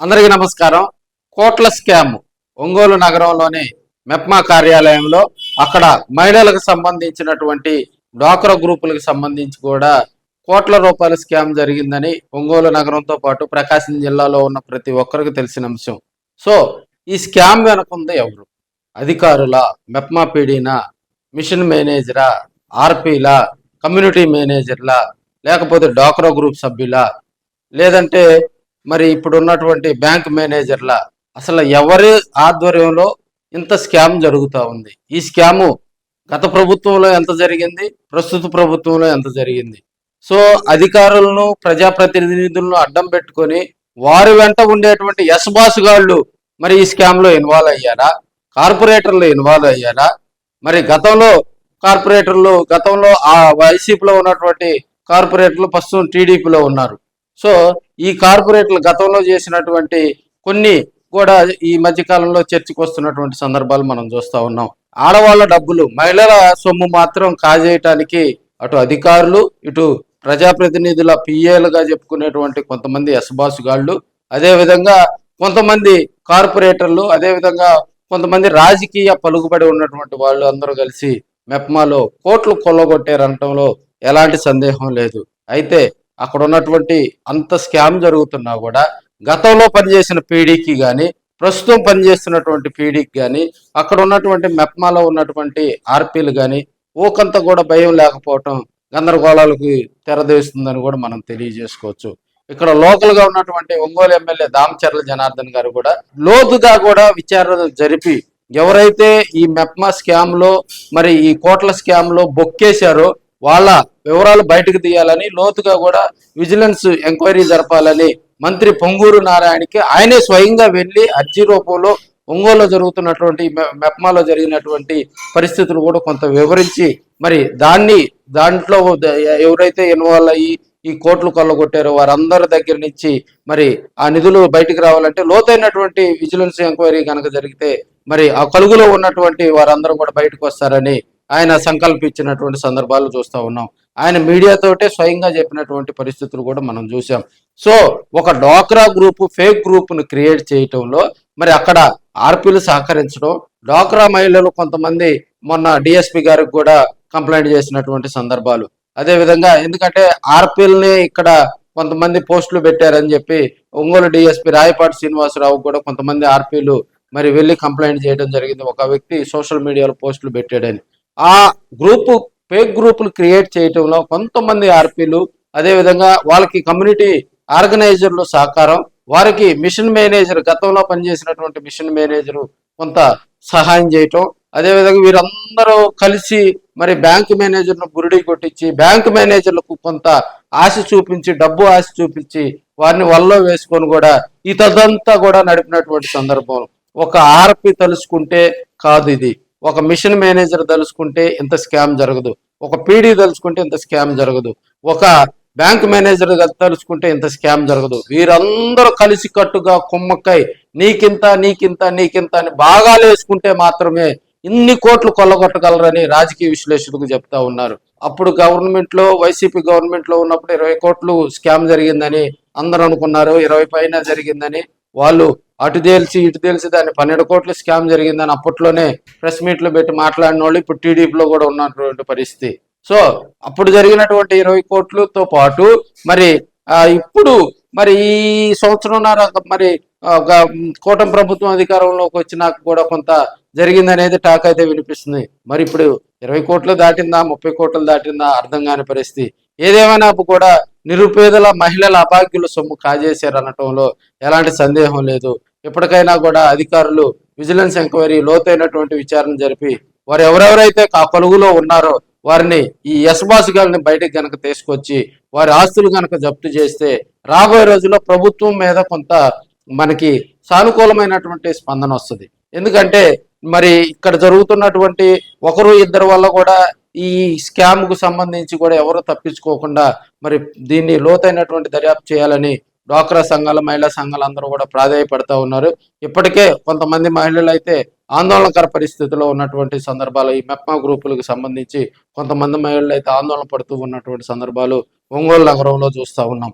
అందరికీ నమస్కారం. కోట్ల స్కామ్ ఒంగోలు నగరంలోని మెప్మా కార్యాలయంలో అక్కడ మహిళలకు సంబంధించినటువంటి డ్వాక్రా గ్రూపులకు సంబంధించి కూడా కోట్ల రూపాయల స్కామ్ జరిగిందని ఒంగోలు నగరంతో పాటు ప్రకాశం జిల్లాలో ఉన్న ప్రతి ఒక్కరికి తెలిసిన అంశం. సో ఈ స్కామ్ వెనకుంది ఎవరు? అధికారుల మెప్మా పీడీనా మిషన్ మేనేజరా ఆర్పీలా కమ్యూనిటీ మేనేజర్లా లేకపోతే డ్వాక్రా గ్రూప్ సభ్యులా లేదంటే మరి ఇప్పుడు ఉన్నటువంటి బ్యాంక్ మేనేజర్ల అసలు ఎవరి ఆధ్వర్యంలో ఇంత స్కామ్ జరుగుతూ ఉంది? ఈ స్కాము గత ప్రభుత్వంలో ఎంత జరిగింది? ప్రస్తుత ప్రభుత్వంలో ఎంత జరిగింది? సో అధికారులను ప్రజాప్రతినిధులను అడ్డం పెట్టుకొని వారి వెంట ఉండేటువంటి యశబాసుగాళ్ళు మరి ఈ స్కామ్లో ఇన్వాల్వ్ అయ్యారా? కార్పొరేటర్లు ఇన్వాల్వ్ అయ్యారా? మరి గతంలో కార్పొరేటర్లు గతంలో ఆ వైసీపీలో ఉన్నటువంటి కార్పొరేటర్లు ప్రస్తుతం టీడీపీలో ఉన్నారు. సో ఈ కార్పొరేట్లు గతంలో చేసినటువంటి కొన్ని కూడా ఈ మధ్య కాలంలో చర్చకు వస్తున్నటువంటి సందర్భాలు మనం చూస్తూ ఉన్నాం. ఆడవాళ్ళ డబ్బులు మహిళల సొమ్ము మాత్రం కాజేయటానికి అటు అధికారులు ఇటు ప్రజాప్రతినిధుల పిఏలుగా చెప్పుకునేటువంటి కొంతమంది ఎస్బాసుగాళ్ళు అదే విధంగా కొంతమంది కార్పొరేటర్లు అదే విధంగా కొంతమంది రాజకీయ పలుకుబడి ఉన్నటువంటి వాళ్ళు అందరూ కలిసి మెప్మాలో కోట్లు కొల్లగొట్టారనటంలో ఎలాంటి సందేహం లేదు. అయితే అక్కడ ఉన్నటువంటి అంత స్కామ్ జరుగుతున్నా కూడా గతంలో పనిచేసిన పీడీకి కానీ ప్రస్తుతం పనిచేస్తున్నటువంటి పీడీకి కానీ అక్కడ ఉన్నటువంటి మెప్మాలో ఉన్నటువంటి ఆర్పీలు కానీ ఊకంతా కూడా భయం లేకపోవటం గందరగోళాలకి తెరదీస్తుందని కూడా మనం తెలియజేసుకోవచ్చు. ఇక్కడ లోకల్గా ఉన్నటువంటి ఒంగోలు ఎమ్మెల్యే దామచర్ల జనార్దన్ గారు కూడా లోతుగా కూడా విచారణ జరిపి ఎవరైతే ఈ మెప్మా స్కామ్లో మరి ఈ కోట్ల స్కామ్లో బొక్కేశారో వాళ్ళ వివరాలు బయటకు తీయాలని లోతుగా కూడా విజిలెన్స్ ఎంక్వైరీ జరపాలని మంత్రి పొంగూరు నారాయణకి ఆయనే స్వయంగా వెళ్ళి అర్జీ రూపంలో ఒంగోలులో జరుగుతున్నటువంటి మె- మెప్మాలో జరిగినటువంటి పరిస్థితులు కూడా కొంత వివరించి మరి దాన్ని దాంట్లో ఎవరైతే ఇన్వాల్వ్ అయ్యి ఈ కోట్లు కొల్లగొట్టారో వారందరి దగ్గర నుంచి మరి ఆ నిధులు బయటికి రావాలంటే లోతైనటువంటి విజిలెన్స్ ఎంక్వైరీ కనుక జరిగితే మరి ఆ కలుగులో ఉన్నటువంటి వారందరూ కూడా బయటకు వస్తారని ఆయన సంకల్పించినటువంటి సందర్భాలు చూస్తూ ఉన్నాం. ఆయన మీడియాతోటే స్వయంగా చెప్పినటువంటి పరిస్థితులు కూడా మనం చూసాం సో ఒక డోక్రా గ్రూప్ ఫేక్ గ్రూప్ను క్రియేట్ చేయటంలో మరి అక్కడ ఆర్పీలు సహకరించడం డోక్రా మహిళలు కొంతమంది మొన్న డిఎస్పి గారికి కూడా కంప్లైంట్ చేసినటువంటి సందర్భాలు. అదే విధంగా ఎందుకంటే ఆర్పీలని ఇక్కడ కొంతమంది పోస్టులు పెట్టారని చెప్పి ఒంగోలు డిఎస్పి రాయపాటి శ్రీనివాసరావు కూడా కొంతమంది ఆర్పీలు మరి వెళ్ళి కంప్లైంట్ చేయడం జరిగింది. ఒక వ్యక్తి సోషల్ మీడియాలో పోస్టులు పెట్టాడని. ఆ గ్రూప్ ఫేక్ గ్రూపులు క్రియేట్ చేయటంలో కొంతమంది ఆర్పీలు అదేవిధంగా వాళ్ళకి కమ్యూనిటీ ఆర్గనైజర్లు సహకారం వారికి మిషన్ మేనేజర్ గతంలో పనిచేసినటువంటి మిషన్ మేనేజర్ కొంత సహాయం చేయటం అదేవిధంగా వీరందరూ కలిసి మరి బ్యాంక్ మేనేజర్ను బురిడి కొట్టించి బ్యాంక్ మేనేజర్లకు కొంత ఆశ చూపించి డబ్బు ఆశ చూపించి వారిని వల్ల వేసుకొని కూడా ఇతదంతా కూడా నడిపినటువంటి సందర్భం. ఒక ఆర్పి తలుసుకుంటే కాదు ఇది. ఒక మిషన్ మేనేజర్ తలుచుకుంటే ఇంత స్కామ్ జరగదు. ఒక పీడీ తలుచుకుంటే ఇంత స్కామ్ జరగదు. ఒక బ్యాంక్ మేనేజర్ తలుచుకుంటే ఇంత స్కామ్ జరగదు. వీరందరూ కలిసి కట్టుగా కుమ్మక్కై నీకింత నీకింత నీకింత అని బాగా వేసుకుంటే మాత్రమే ఇన్ని కోట్లు కొల్లగొట్టగలరని రాజకీయ విశ్లేషకులు చెప్తా ఉన్నారు. అప్పుడు గవర్నమెంట్లో వైసీపీ గవర్నమెంట్లో ఉన్నప్పుడు ఇరవై కోట్లు స్కామ్ జరిగిందని అందరూ అనుకున్నారు. ఇరవై పైన జరిగిందని వాళ్ళు అటు తేల్చి ఇటు తేల్చి దాన్ని పన్నెండు కోట్ల స్కామ్ జరిగిందని అప్పట్లోనే ప్రెస్ మీట్లు పెట్టి మాట్లాడిన వాళ్ళు ఇప్పుడు టీడీపీలో కూడా ఉన్నటువంటి పరిస్థితి. సో అప్పుడు జరిగినటువంటి ఇరవై కోట్లతో పాటు మరి ఇప్పుడు మరి ఈ సంవత్సరంన్నర మరి ఒక కూటమి ప్రభుత్వం అధికారంలోకి వచ్చినాక కూడా కొంత జరిగిందనేది టాక్ అయితే వినిపిస్తుంది. మరి ఇప్పుడు ఇరవై కోట్లు దాటిందా ముప్పై కోట్లు దాటిందా అర్థం కాని పరిస్థితి. ఏదేమైనా కూడా నిరుపేదల మహిళల అభాగ్యుల సొమ్ము కాజేశారు అనటంలో ఎలాంటి సందేహం లేదు. ఇప్పటికైనా కూడా అధికారులు విజిలెన్స్ ఎంక్వైరీ లోతైనటువంటి విచారణ జరిపి వారు ఎవరెవరైతే ఆ కొలుగులో ఉన్నారో వారిని ఈ యశబాస్ గారిని బయటకు గనక తీసుకొచ్చి వారి ఆస్తులు గనక జప్తు చేస్తే రాబోయే రోజుల్లో ప్రభుత్వం మీద కొంత మనకి సానుకూలమైనటువంటి స్పందన వస్తుంది. ఎందుకంటే మరి ఇక్కడ జరుగుతున్నటువంటి ఒకరు ఇద్దరు వల్ల కూడా ఈ స్కామ్కు సంబంధించి కూడా ఎవరు తప్పించుకోకుండా మరి దీన్ని లోతైనటువంటి దర్యాప్తు చేయాలని డ్వాక్రా సంఘాలు మహిళా సంఘాలు అందరూ కూడా ప్రాధాయపడతా ఉన్నారు. ఇప్పటికే కొంతమంది మహిళలు అయితే ఆందోళనకర పరిస్థితిలో ఉన్నటువంటి సందర్భాలు ఈ మెప్మా గ్రూపులకు సంబంధించి కొంతమంది మహిళలు అయితే ఆందోళన పడుతూ ఉన్నటువంటి సందర్భాలు ఒంగోలు నగరంలో చూస్తా ఉన్నాం.